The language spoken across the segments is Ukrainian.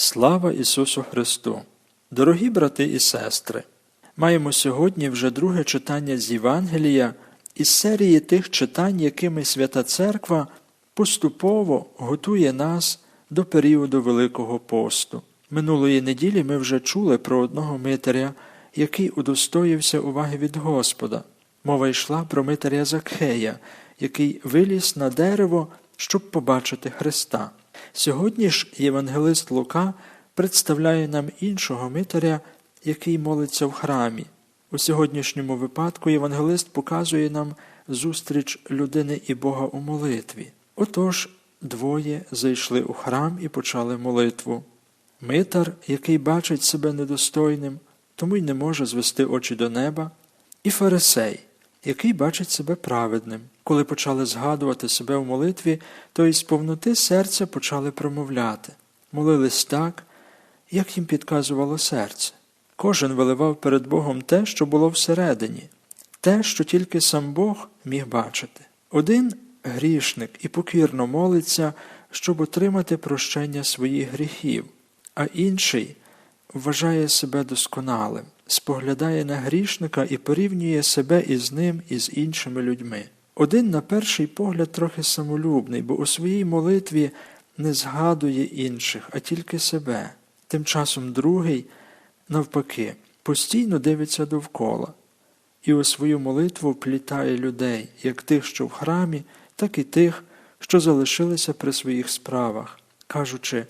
Слава Ісусу Христу! Дорогі брати і сестри! Маємо сьогодні вже друге читання з Євангелія із серії тих читань, якими Свята Церква поступово готує нас до періоду Великого посту. Минулої неділі ми вже чули про одного митаря, який удостоївся уваги від Господа. Мова йшла про митаря Закхея, який виліз на дерево, щоб побачити Христа. Сьогодні ж євангелист Лука представляє нам іншого митаря, який молиться в храмі. У сьогоднішньому випадку євангелист показує нам зустріч людини і Бога у молитві. Отож, двоє зайшли у храм і почали молитву. Митар, який бачить себе недостойним, тому й не може звести очі до неба, і фарисей, який бачить себе праведним. Коли почали згадувати себе в молитві, то із повноти серця почали промовляти, молились так, як їм підказувало серце. Кожен виливав перед Богом те, що було всередині, те, що тільки сам Бог міг бачити. Один грішник і покірно молиться, щоб отримати прощення своїх гріхів, а інший вважає себе досконалим, споглядає на грішника і порівнює себе із ним і з іншими людьми. Один, на перший погляд, трохи самолюбний, бо у своїй молитві не згадує інших, а тільки себе. Тим часом другий, навпаки, постійно дивиться довкола і у свою молитву плітає людей, як тих, що в храмі, так і тих, що залишилися при своїх справах, кажучи,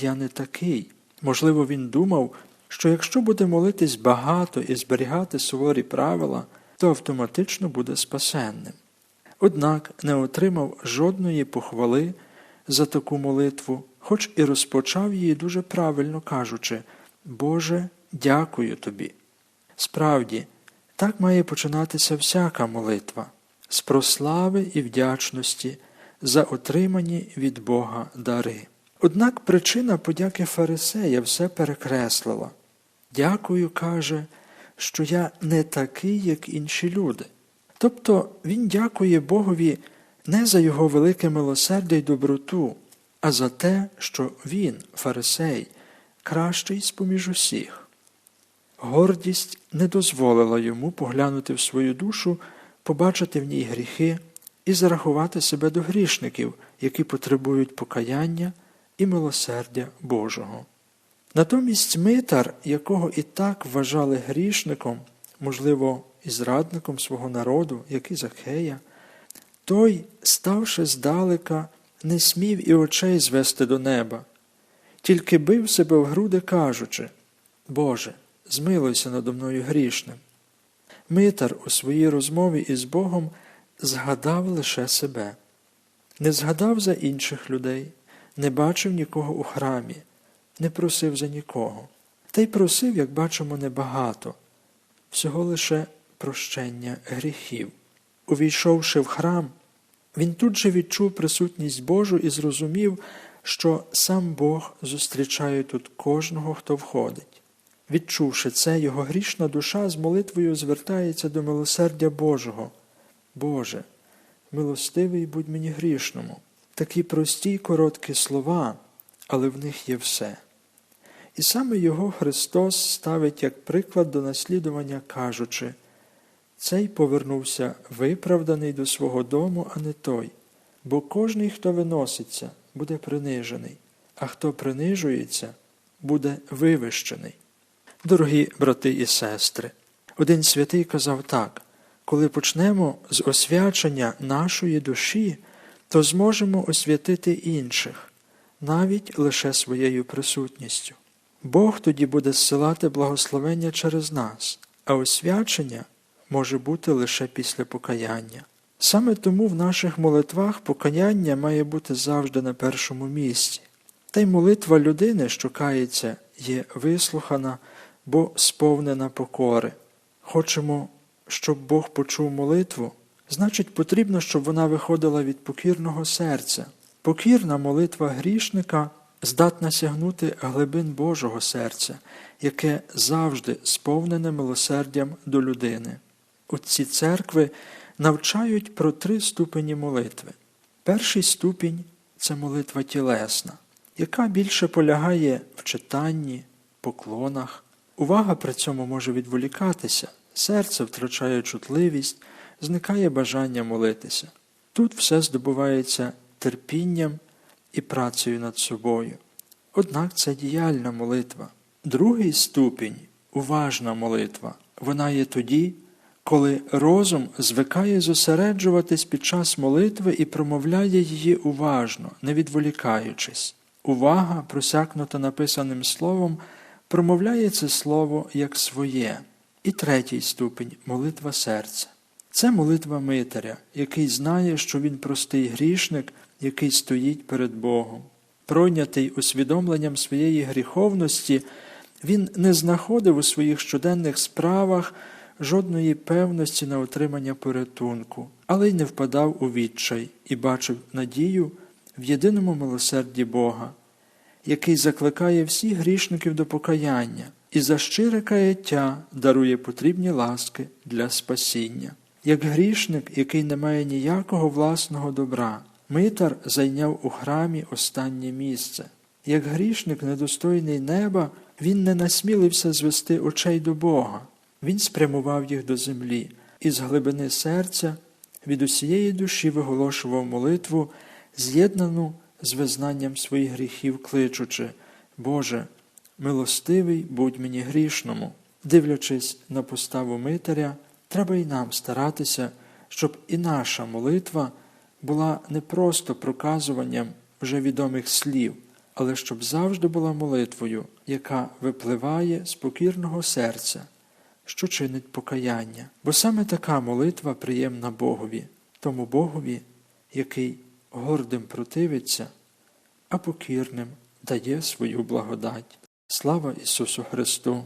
я не такий. Можливо, він думав, що якщо буде молитись багато і зберігати суворі правила, то автоматично буде спасенним. Однак не отримав жодної похвали за таку молитву, хоч і розпочав її дуже правильно кажучи Боже, дякую тобі. Справді, так має починатися всяка молитва з прослави і вдячності за отримані від Бога дари. Однак причина подяки Фарисея все перекреслила. Дякую, каже, що я не такий, як інші люди. Тобто він дякує Богові не за його велике милосердя й доброту, а за те, що він, фарисей, кращий з поміж усіх. Гордість не дозволила йому поглянути в свою душу, побачити в ній гріхи і зарахувати себе до грішників, які потребують покаяння і милосердя Божого. Натомість Митар, якого і так вважали грішником, можливо, і зрадником свого народу, як і Захея, той, ставши здалека, не смів і очей звести до неба, тільки бив себе в груди, кажучи Боже, змилуйся надо мною грішним. Митар у своїй розмові із Богом згадав лише себе, не згадав за інших людей, не бачив нікого у храмі, не просив за нікого. Та й просив, як бачимо, небагато, всього лише прощення гріхів. Увійшовши в храм, він тут же відчув присутність Божу і зрозумів, що сам Бог зустрічає тут кожного, хто входить. Відчувши це, його грішна душа з молитвою звертається до милосердя Божого. Боже, милостивий будь мені грішному. Такі прості й короткі слова, але в них є все. І саме його Христос ставить як приклад до наслідування, кажучи, цей повернувся виправданий до свого дому, а не той, бо кожний, хто виноситься, буде принижений, а хто принижується, буде вивищений. Дорогі брати і сестри, один святий казав так коли почнемо з освячення нашої душі, то зможемо освятити інших, навіть лише своєю присутністю. Бог тоді буде зсилати благословення через нас, а освячення може бути лише після покаяння. Саме тому в наших молитвах покаяння має бути завжди на першому місці. Та й молитва людини, що кається, є вислухана, бо сповнена покори. Хочемо, щоб Бог почув молитву, значить, потрібно, щоб вона виходила від покірного серця. Покірна молитва грішника здатна сягнути глибин Божого серця, яке завжди сповнене милосердям до людини. Отці церкви навчають про три ступені молитви. Перший ступінь це молитва тілесна. яка більше полягає в читанні, поклонах. Увага при цьому може відволікатися, серце втрачає чутливість, зникає бажання молитися. Тут все здобувається терпінням і працею над собою. Однак це діяльна молитва. Другий ступінь уважна молитва. Вона є тоді, коли розум звикає зосереджуватись під час молитви і промовляє її уважно, не відволікаючись. Увага, просякнута написаним словом, промовляє це слово як своє. І третій ступінь молитва серця. Це молитва Митаря, який знає, що він простий грішник, який стоїть перед Богом. Пройнятий усвідомленням своєї гріховності, він не знаходив у своїх щоденних справах жодної певності на отримання порятунку, але й не впадав у відчай і бачив надію в єдиному милосерді Бога, який закликає всіх грішників до покаяння і за щире каяття дарує потрібні ласки для спасіння. Як грішник, який не має ніякого власного добра, Митар зайняв у храмі останнє місце. Як грішник, недостойний неба, він не насмілився звести очей до Бога, він спрямував їх до землі і з глибини серця від усієї душі виголошував молитву, з'єднану з визнанням своїх гріхів, кличучи Боже, милостивий будь мені грішному. Дивлячись на поставу Митаря, треба й нам старатися, щоб і наша молитва була не просто проказуванням вже відомих слів, але щоб завжди була молитвою, яка випливає з покірного серця, що чинить покаяння. Бо саме така молитва приємна Богові, тому Богові, який гордим противиться, а покірним дає свою благодать. Слава Ісусу Христу!